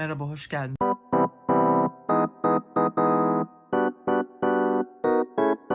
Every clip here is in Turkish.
Merhaba, hoş geldin.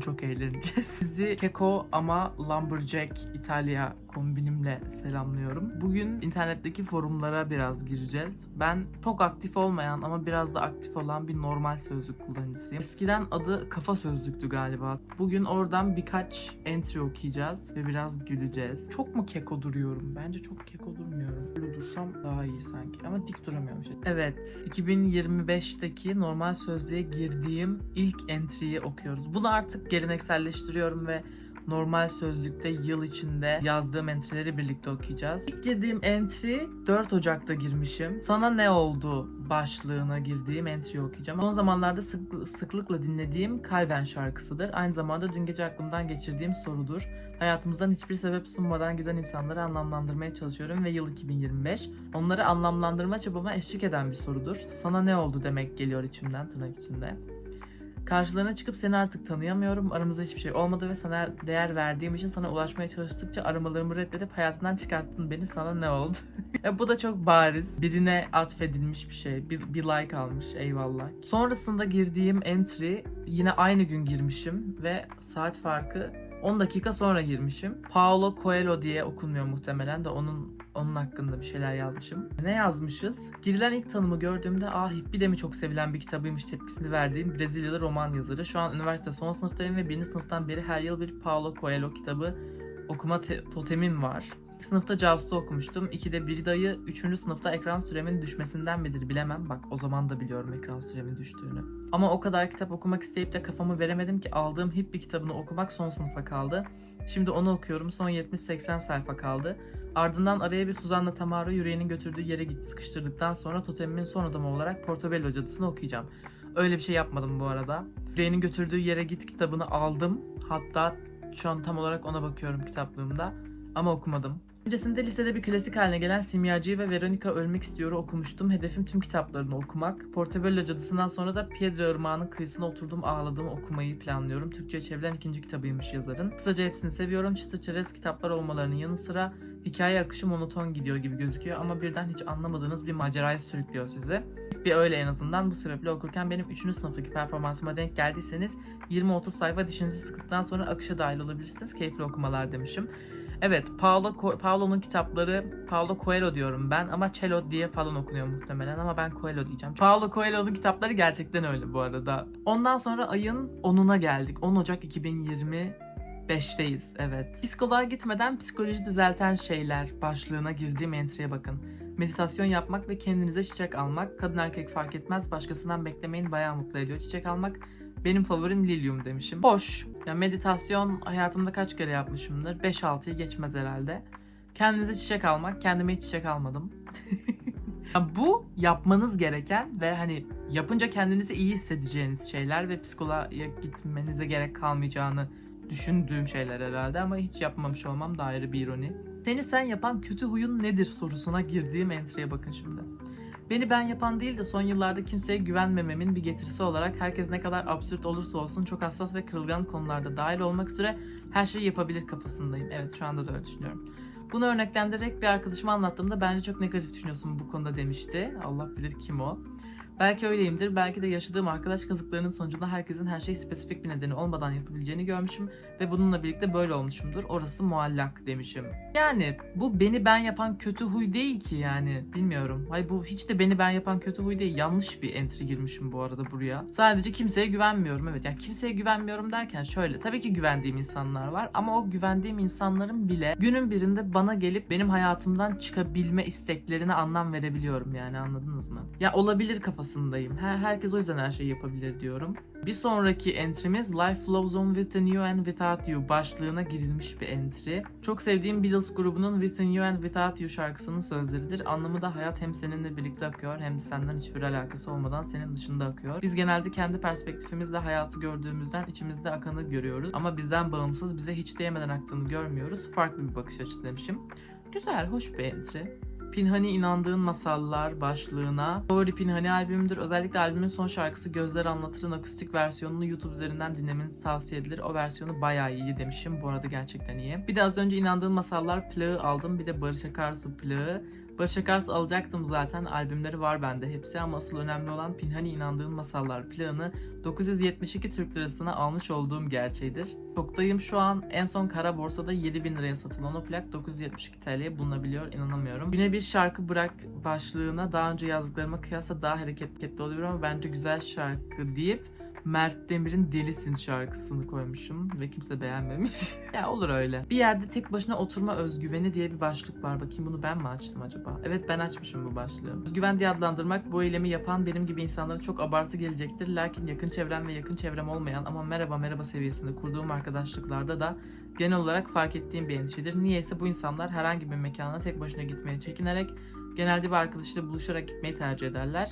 Çok eğleneceğiz. Sizi Keko ama Lumberjack İtalya kombinimle selamlıyorum. Bugün internetteki forumlara biraz gireceğiz. Ben çok aktif olmayan ama biraz da aktif olan bir normal sözlük kullanıcısıyım. Eskiden adı kafa sözlüktü galiba. Bugün oradan birkaç entry okuyacağız ve biraz güleceğiz. Çok mu keko duruyorum? Bence çok keko durmuyorum. Böyle dursam daha iyi sanki ama dik duramıyorum. işte. Evet, 2025'teki normal sözlüğe girdiğim ilk entry'yi okuyoruz. Bunu artık gelenekselleştiriyorum ve normal sözlükte yıl içinde yazdığım entry'leri birlikte okuyacağız. İlk girdiğim entry 4 Ocak'ta girmişim. Sana ne oldu başlığına girdiğim entry okuyacağım. Son zamanlarda sık- sıklıkla dinlediğim Kalben şarkısıdır. Aynı zamanda dün gece aklımdan geçirdiğim sorudur. Hayatımızdan hiçbir sebep sunmadan giden insanları anlamlandırmaya çalışıyorum ve yıl 2025. Onları anlamlandırma çabama eşlik eden bir sorudur. Sana ne oldu demek geliyor içimden tırnak içinde. Karşılarına çıkıp seni artık tanıyamıyorum. Aramızda hiçbir şey olmadı ve sana değer verdiğim için sana ulaşmaya çalıştıkça aramalarımı reddedip hayatından çıkarttın beni. Sana ne oldu? Ya bu da çok bariz. Birine atfedilmiş bir şey. Bir, bir like almış. Eyvallah. Sonrasında girdiğim entry yine aynı gün girmişim ve saat farkı 10 dakika sonra girmişim. Paulo Coelho diye okunmuyor muhtemelen de onun onun hakkında bir şeyler yazmışım. Ne yazmışız? Girilen ilk tanımı gördüğümde ah Hippi de mi çok sevilen bir kitabıymış tepkisini verdiğim Brezilyalı roman yazarı. Şu an üniversite son sınıftayım ve birinci sınıftan beri her yıl bir Paulo Coelho kitabı okuma te- totemim var. İlk sınıfta Jaws'ta okumuştum. İkide bir dayı. Üçüncü sınıfta ekran süremin düşmesinden midir bilemem. Bak o zaman da biliyorum ekran süremin düştüğünü. Ama o kadar kitap okumak isteyip de kafamı veremedim ki aldığım Hippi kitabını okumak son sınıfa kaldı. Şimdi onu okuyorum. Son 70-80 sayfa kaldı. Ardından araya bir Suzanna Tamaro yüreğinin götürdüğü yere git sıkıştırdıktan sonra totemimin son adamı olarak Portobello Cadısı'nı okuyacağım. Öyle bir şey yapmadım bu arada. Yüreğinin götürdüğü yere git kitabını aldım. Hatta şu an tam olarak ona bakıyorum kitaplığımda. Ama okumadım. Öncesinde listede bir klasik haline gelen Simyacı ve Veronica Ölmek İstiyor'u okumuştum. Hedefim tüm kitaplarını okumak. Portobello Cadısı'ndan sonra da Piedra Irmağı'nın kıyısına oturdum ağladığımı okumayı planlıyorum. Türkçe'ye çevrilen ikinci kitabıymış yazarın. Kısaca hepsini seviyorum. Çıtır çerez kitaplar olmalarının yanı sıra hikaye akışı monoton gidiyor gibi gözüküyor ama birden hiç anlamadığınız bir maceraya sürüklüyor sizi. Bir öyle en azından bu sebeple okurken benim 3. sınıftaki performansıma denk geldiyseniz 20-30 sayfa dişinizi sıktıktan sonra akışa dahil olabilirsiniz. Keyifli okumalar demişim. Evet, Paulo Paulo'nun kitapları Paulo Coelho diyorum ben ama Cello diye falan okunuyor muhtemelen ama ben Coelho diyeceğim. Paulo Coelho'nun kitapları gerçekten öyle bu arada. Ondan sonra ayın 10'una geldik. 10 Ocak 2020 5'teyiz evet. Psikoloğa gitmeden psikoloji düzelten şeyler başlığına girdiğim entry'e bakın. Meditasyon yapmak ve kendinize çiçek almak. Kadın erkek fark etmez. Başkasından beklemeyin bayağı mutlu ediyor. Çiçek almak benim favorim lilyum demişim. Hoş. Ya meditasyon hayatımda kaç kere yapmışımdır? 5-6'yı geçmez herhalde. Kendinize çiçek almak. Kendime hiç çiçek almadım. Ya bu yapmanız gereken ve hani yapınca kendinizi iyi hissedeceğiniz şeyler ve psikoloğa gitmenize gerek kalmayacağını düşündüğüm şeyler herhalde ama hiç yapmamış olmam da ayrı bir ironi. Seni sen yapan kötü huyun nedir sorusuna girdiğim entry'e bakın şimdi. Beni ben yapan değil de son yıllarda kimseye güvenmememin bir getirisi olarak herkes ne kadar absürt olursa olsun çok hassas ve kırılgan konularda dahil olmak üzere her şeyi yapabilir kafasındayım. Evet şu anda da öyle düşünüyorum. Bunu örneklendirerek bir arkadaşıma anlattığımda bence çok negatif düşünüyorsun bu konuda demişti. Allah bilir kim o. Belki öyleyimdir. Belki de yaşadığım arkadaş kazıklarının sonucunda herkesin her şey spesifik bir nedeni olmadan yapabileceğini görmüşüm ve bununla birlikte böyle olmuşumdur. Orası muallak demişim. Yani bu beni ben yapan kötü huy değil ki yani. Bilmiyorum. Hay bu hiç de beni ben yapan kötü huy değil. Yanlış bir entry girmişim bu arada buraya. Sadece kimseye güvenmiyorum. Evet yani kimseye güvenmiyorum derken şöyle. Tabii ki güvendiğim insanlar var ama o güvendiğim insanların bile günün birinde bana gelip benim hayatımdan çıkabilme isteklerine anlam verebiliyorum yani anladınız mı? Ya olabilir kafasındayım. Her, herkes o yüzden her şeyi yapabilir diyorum. Bir sonraki entry'miz Life Flows On Within You and Without You başlığına girilmiş bir entry. Çok sevdiğim Beatles grubunun Within You and Without You şarkısının sözleridir. Anlamı da hayat hem seninle birlikte akıyor hem de senden hiçbir alakası olmadan senin dışında akıyor. Biz genelde kendi perspektifimizle hayatı gördüğümüzden içimizde akanı görüyoruz. Ama bizden bağımsız bize hiç değmeden aktığını görmüyoruz. Farklı bir bakış açısı demişim. Güzel, hoş bir entry. Pinhani inandığın masallar başlığına. Favori Pinhani albümümdür. Özellikle albümün son şarkısı Gözler Anlatır'ın akustik versiyonunu YouTube üzerinden dinlemeniz tavsiye edilir. O versiyonu bayağı iyi demişim. Bu arada gerçekten iyi. Bir de az önce inandığın masallar plağı aldım. Bir de Barış Akarsu plağı. Akarsu alacaktım zaten. Albümleri var bende hepsi ama asıl önemli olan Pinhani İnandığın Masallar planı 972 Türk Lirasına almış olduğum gerçeğidir. Çoktayım şu an. En son kara borsada 7000 liraya satılan o plak 972 TL'ye bulunabiliyor. inanamıyorum. Yine bir şarkı bırak başlığına daha önce yazdıklarıma kıyasla daha hareketli oluyor ama bence güzel şarkı deyip Mert Demir'in Delisin şarkısını koymuşum ve kimse beğenmemiş. ya olur öyle. Bir yerde tek başına oturma özgüveni diye bir başlık var. Bakayım bunu ben mi açtım acaba? Evet ben açmışım bu başlığı. Özgüven diye adlandırmak bu eylemi yapan benim gibi insanlara çok abartı gelecektir. Lakin yakın çevrem ve yakın çevrem olmayan ama merhaba merhaba seviyesinde kurduğum arkadaşlıklarda da genel olarak fark ettiğim bir endişedir. Niyeyse bu insanlar herhangi bir mekana tek başına gitmeye çekinerek genelde bir arkadaşıyla buluşarak gitmeyi tercih ederler.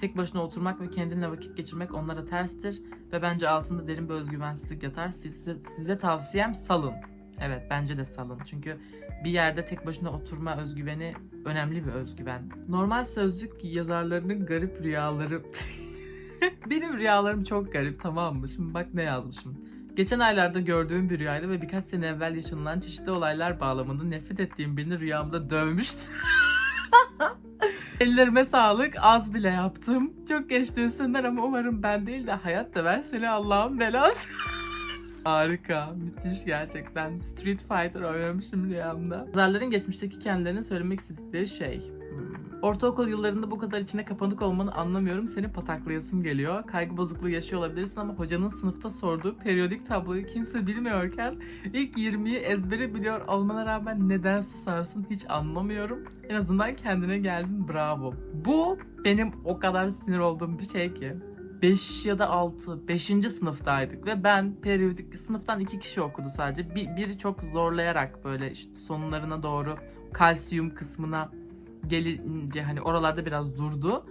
Tek başına oturmak ve kendinle vakit geçirmek onlara terstir ve bence altında derin bir özgüvensizlik yatar. Size, size tavsiyem salın. Evet bence de salın. Çünkü bir yerde tek başına oturma özgüveni önemli bir özgüven. Normal sözlük yazarlarının garip rüyaları. Benim rüyalarım çok garip tamam mı? Şimdi bak ne yazmışım. Geçen aylarda gördüğüm bir rüyaydı ve birkaç sene evvel yaşanılan çeşitli olaylar bağlamında nefret ettiğim birini rüyamda dövmüştü. Ellerime sağlık. Az bile yaptım. Çok geçti üstünden ama umarım ben değil de hayat da ver seni Allah'ın belası. Harika. Müthiş gerçekten. Street Fighter oynamışım rüyamda. Yazarların geçmişteki kendilerine söylemek istedikleri şey. Hmm. Ortaokul yıllarında bu kadar içine kapanık olmanı anlamıyorum. Seni pataklayasım geliyor. Kaygı bozukluğu yaşıyor olabilirsin ama hocanın sınıfta sorduğu periyodik tabloyu kimse bilmiyorken ilk 20'yi ezbere biliyor olmana rağmen neden susarsın hiç anlamıyorum. En azından kendine geldin bravo. Bu benim o kadar sinir olduğum bir şey ki. 5 ya da 6, 5. sınıftaydık ve ben periyodik sınıftan iki kişi okudu sadece. Bir, biri çok zorlayarak böyle işte sonlarına doğru kalsiyum kısmına gelince hani oralarda biraz durdu.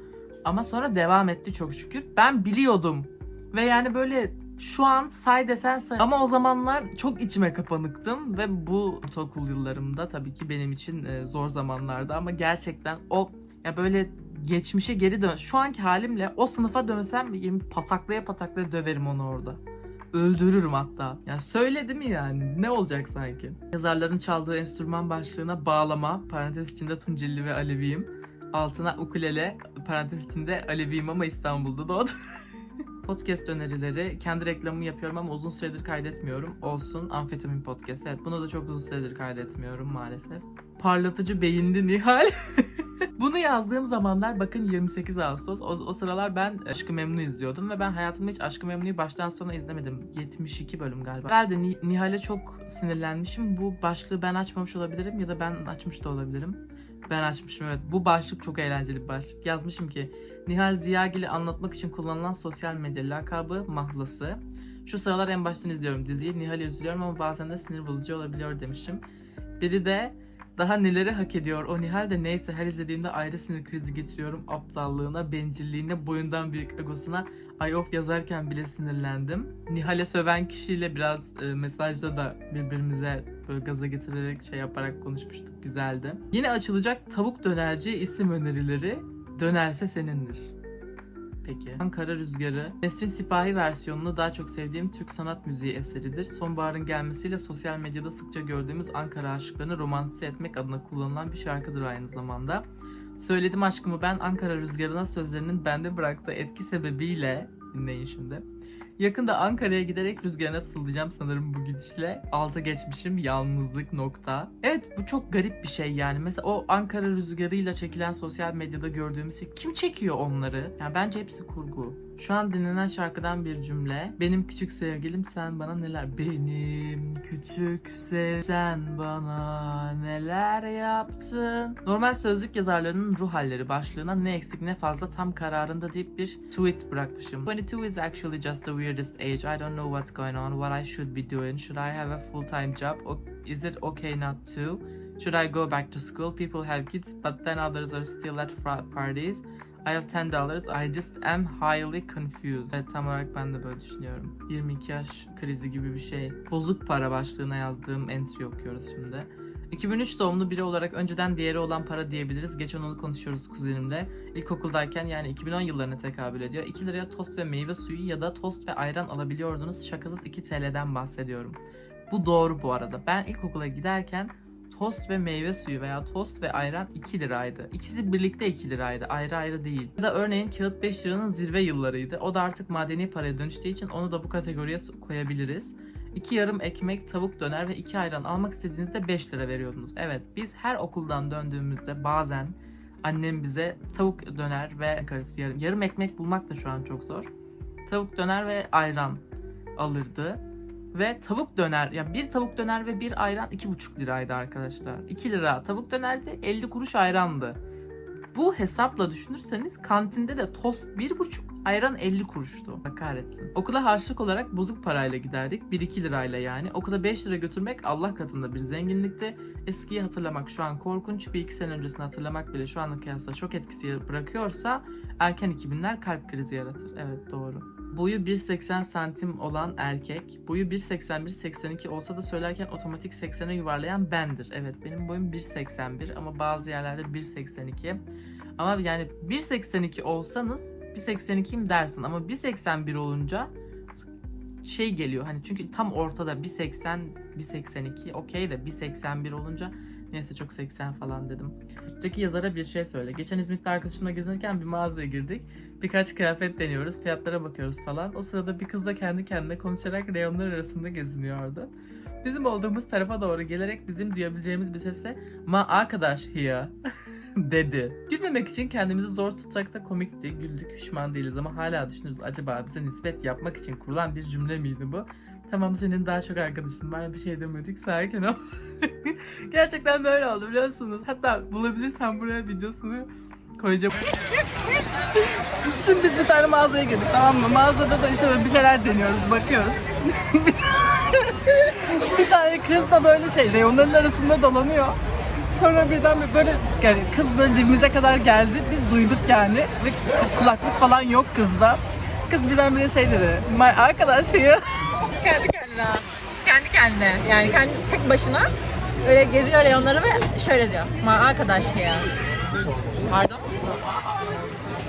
Ama sonra devam etti çok şükür. Ben biliyordum. Ve yani böyle şu an say desen say. Ama o zamanlar çok içime kapanıktım ve bu ortaokul yıllarımda tabii ki benim için e, zor zamanlardı ama gerçekten o ya böyle geçmişe geri dön. Şu anki halimle o sınıfa dönsem pataklaya pataklaya döverim onu orada. Öldürürüm hatta. Ya söyledim yani? Ne olacak sanki? Yazarların çaldığı enstrüman başlığına bağlama, parantez içinde Tunceli ve Aleviyim. Altına ukulele, parantez içinde Aleviyim ama İstanbul'da doğdum. Podcast önerileri. Kendi reklamımı yapıyorum ama uzun süredir kaydetmiyorum. Olsun. Amfetamin podcast. Evet bunu da çok uzun süredir kaydetmiyorum maalesef. Parlatıcı beyinli Nihal. Bunu yazdığım zamanlar bakın 28 Ağustos. O, o sıralar ben Aşkı Memnu izliyordum ve ben hayatımda hiç Aşkı Memnu'yu baştan sona izlemedim. 72 bölüm galiba. Herhalde Ni- Nihal'e çok sinirlenmişim. Bu başlığı ben açmamış olabilirim ya da ben açmış da olabilirim. Ben açmışım evet. Bu başlık çok eğlenceli bir başlık. Yazmışım ki Nihal Ziyagil'i anlatmak için kullanılan sosyal medya lakabı mahlası. Şu sıralar en baştan izliyorum diziyi. Nihal'i üzülüyorum ama bazen de sinir bozucu olabiliyor demişim. Biri de daha neleri hak ediyor o Nihal de neyse her izlediğimde ayrı sinir krizi geçiriyorum aptallığına, bencilliğine, boyundan büyük egosuna. Ay of yazarken bile sinirlendim. Nihal'e söven kişiyle biraz e, mesajda da birbirimize böyle gaza getirerek şey yaparak konuşmuştuk. Güzeldi. Yine açılacak tavuk dönerci isim önerileri dönerse senindir. Peki. Ankara Rüzgarı. Nesrin Sipahi versiyonunu daha çok sevdiğim Türk sanat müziği eseridir. Sonbaharın gelmesiyle sosyal medyada sıkça gördüğümüz Ankara aşıklarını romantize etmek adına kullanılan bir şarkıdır aynı zamanda. Söyledim aşkımı ben Ankara Rüzgarı'na sözlerinin bende bıraktığı etki sebebiyle dinleyin şimdi. Yakında Ankara'ya giderek rüzgarına fısıldayacağım sanırım bu gidişle. Alta geçmişim yalnızlık nokta. Evet bu çok garip bir şey yani. Mesela o Ankara rüzgarıyla çekilen sosyal medyada gördüğümüz şey kim çekiyor onları? Yani bence hepsi kurgu. Şu an dinlenen şarkıdan bir cümle. Benim küçük sevgilim sen bana neler... Benim küçük sen bana neler yaptın? Normal sözlük yazarlarının ruh halleri başlığına ne eksik ne fazla tam kararında deyip bir tweet bırakmışım. 22 is actually just the weirdest age. I don't know what's going on, what I should be doing. Should I have a full-time job? O- Is it okay not to? Should I go back to school? People have kids, but then others are still at frat parties. I have 10 dollars. I just am highly confused. Evet tam olarak ben de böyle düşünüyorum. 22 yaş krizi gibi bir şey. Bozuk para başlığına yazdığım entry okuyoruz şimdi. 2003 doğumlu biri olarak önceden değeri olan para diyebiliriz. Geçen onu konuşuyoruz kuzenimle. İlkokuldayken yani 2010 yıllarına tekabül ediyor. 2 liraya tost ve meyve suyu ya da tost ve ayran alabiliyordunuz. Şakasız 2 TL'den bahsediyorum. Bu doğru bu arada. Ben ilkokula giderken tost ve meyve suyu veya tost ve ayran 2 liraydı. İkisi birlikte 2 liraydı. Ayrı ayrı değil. Ya da örneğin kağıt 5 liranın zirve yıllarıydı. O da artık madeni paraya dönüştüğü için onu da bu kategoriye koyabiliriz. İki yarım ekmek, tavuk döner ve iki ayran almak istediğinizde 5 lira veriyordunuz. Evet biz her okuldan döndüğümüzde bazen annem bize tavuk döner ve karısı yarım, yarım ekmek bulmak da şu an çok zor. Tavuk döner ve ayran alırdı. Ve tavuk döner, ya bir tavuk döner ve bir ayran 2,5 liraydı arkadaşlar. 2 lira tavuk dönerdi, 50 kuruş ayrandı. Bu hesapla düşünürseniz kantinde de tost 1,5, ayran 50 kuruştu. Allah kahretsin. Okula harçlık olarak bozuk parayla giderdik. 1-2 lirayla yani. Okula 5 lira götürmek Allah katında bir zenginlikti. Eskiyi hatırlamak şu an korkunç. Bir iki sene öncesini hatırlamak bile şu anla kıyasla şok etkisi bırakıyorsa erken 2000'ler kalp krizi yaratır. Evet doğru. Boyu 1.80 santim olan erkek, boyu 1.81-82 olsa da söylerken otomatik 80'e yuvarlayan bendir. Evet benim boyum 1.81 ama bazı yerlerde 1.82. Ama yani 1.82 olsanız 1.82'yim dersin ama 1.81 olunca şey geliyor hani çünkü tam ortada 1.80 1.82 okey de 1.81 olunca neyse çok 80 falan dedim. Üstteki yazara bir şey söyle. Geçen İzmit'te arkadaşımla gezinirken bir mağazaya girdik. Birkaç kıyafet deniyoruz, fiyatlara bakıyoruz falan. O sırada bir kız da kendi kendine konuşarak reyonlar arasında geziniyordu. Bizim olduğumuz tarafa doğru gelerek bizim duyabileceğimiz bir sesle ma arkadaş here dedi. Gülmemek için kendimizi zor tutsak da komikti. Güldük pişman değiliz ama hala düşünürüz. Acaba bize nispet yapmak için kurulan bir cümle miydi bu? Tamam senin daha çok arkadaşın var bir şey demedik sakin ol. Gerçekten böyle oldu biliyorsunuz. Hatta bulabilirsem buraya videosunu koyacağım. Şimdi biz bir tane mağazaya girdik tamam mı? Mağazada da işte böyle bir şeyler deniyoruz, bakıyoruz. bir tane kız da böyle şey reyonların arasında dolanıyor. Sonra birden bir böyle yani kız böyle dibimize kadar geldi. Biz duyduk yani ve kulaklık falan yok kızda. Kız birden bir şey dedi. My arkadaş ya. Kendi kendine. Kendi kendine. Yani kendi tek başına öyle geziyor reyonları ve şöyle diyor. Ma arkadaş ya. Pardon.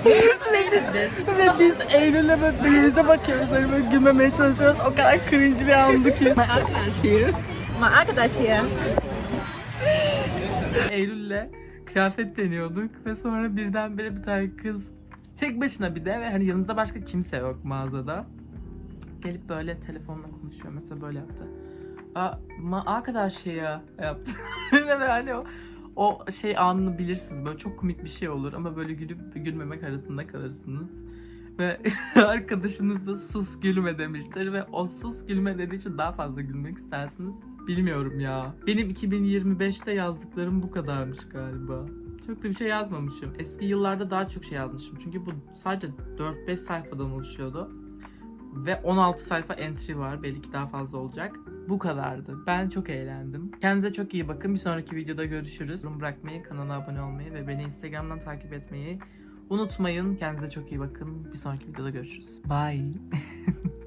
ve biz, ve biz Eylül'le böyle birbirimize bakıyoruz. Hani böyle gülmemeye çalışıyoruz. O kadar cringe bir andı ki. My arkadaş here. Ma arkadaş ya. Eylül'le kıyafet deniyorduk ve sonra birdenbire bir tane kız tek başına bir de ve hani yanımızda başka kimse yok mağazada. Gelip böyle telefonla konuşuyor mesela böyle yaptı. Aa, ma arkadaş ya yaptı. ve hani o, o şey anını bilirsiniz böyle çok komik bir şey olur ama böyle gülüp gülmemek arasında kalırsınız. Ve arkadaşınız da sus gülme demiştir ve o sus gülme dediği için daha fazla gülmek istersiniz. Bilmiyorum ya. Benim 2025'te yazdıklarım bu kadarmış galiba. Çok da bir şey yazmamışım. Eski yıllarda daha çok şey yazmışım. Çünkü bu sadece 4-5 sayfadan oluşuyordu. Ve 16 sayfa entry var. Belki daha fazla olacak. Bu kadardı. Ben çok eğlendim. Kendinize çok iyi bakın. Bir sonraki videoda görüşürüz. Yorum bırakmayı, kanala abone olmayı ve beni Instagram'dan takip etmeyi unutmayın. Kendinize çok iyi bakın. Bir sonraki videoda görüşürüz. Bye.